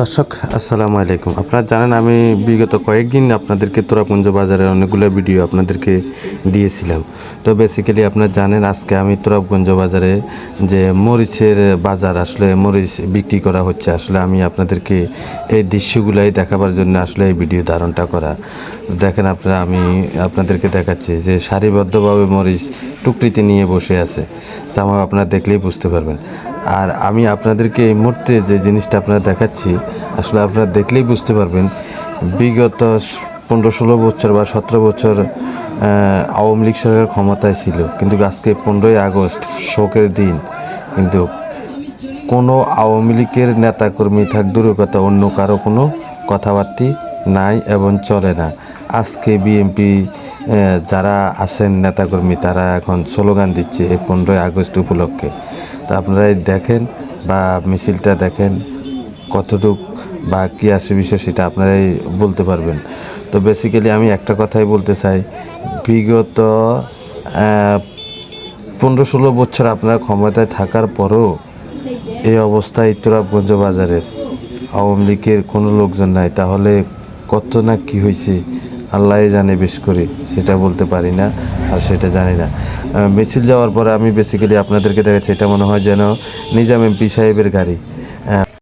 দর্শক, আসসালামু আলাইকুম। আপনারা জানেন আমি বিগত কয়েকদিন আপনাদেরকে তোরাপুঞ্জ বাজারের অনেকগুলো ভিডিও আপনাদেরকে দিয়েছিলাম। তো বেসিক্যালি আপনারা জানেন আজকে আমি তোরাপগঞ্জ বাজারে যে মরিচের বাজার আসলে মরিচ বিক্রি করা হচ্ছে, আসলে আমি আপনাদেরকে এই দৃশ্যগুলাই দেখাবার জন্য আসলে এই ভিডিও ধারণটা করা। দেখেন আপনারা, আমি আপনাদেরকে দেখাচ্ছি যে সারিবদ্ধভাবে মরিচ টুকরিতে নিয়ে বসে আছে। জামা আপনারা দেখলেই বুঝতে পারবেন। আর আমি আপনাদেরকে এই মুহূর্তে যে জিনিসটা আপনারা দেখাচ্ছি, আসলে আপনারা দেখলেই বুঝতে পারবেন, বিগত পনেরো ষোলো বছর বা সতেরো বছর আওয়ামী লীগ সরকার ক্ষমতায় ছিল। কিন্তু আজকে পনেরোই আগস্ট, শোকের দিন। কিন্তু কোনো আওয়ামী লীগের নেতাকর্মী থাক দূরের কথা, অন্য কারও কোনো কথাবার্তি নাই এবং চলে না। আজকে বিএনপি যারা আছেন নেতাকর্মী, তারা এখন স্লোগান দিচ্ছে এই পনেরোই আগস্ট উপলক্ষে। তো আপনারা দেখেন বা মিছিলটা দেখেন কতটুক বা কী আছে বিষয় সেটা আপনারাই বলতে পারবেন। তো বেসিক্যালি আমি একটা কথাই বলতে চাই, বিগত পনেরো ষোলো বছর আপনার ক্ষমতায় থাকার পরও এই অবস্থায় তোরাবগঞ্জ বাজারের। আওয়ামী লীগের কোনো লোকজন নাই, তাহলে কত না কি হয়েছে আল্লাহ জানে বেশ করে, সেটা বলতে পারি না আর সেটা জানি না। মিছিল যাওয়ার পরে আমি বেসিক্যালি আপনাদেরকে দেখাচ্ছি, এটা মনে হয় যেন নিজাম এমপি সাহেবের গাড়ি।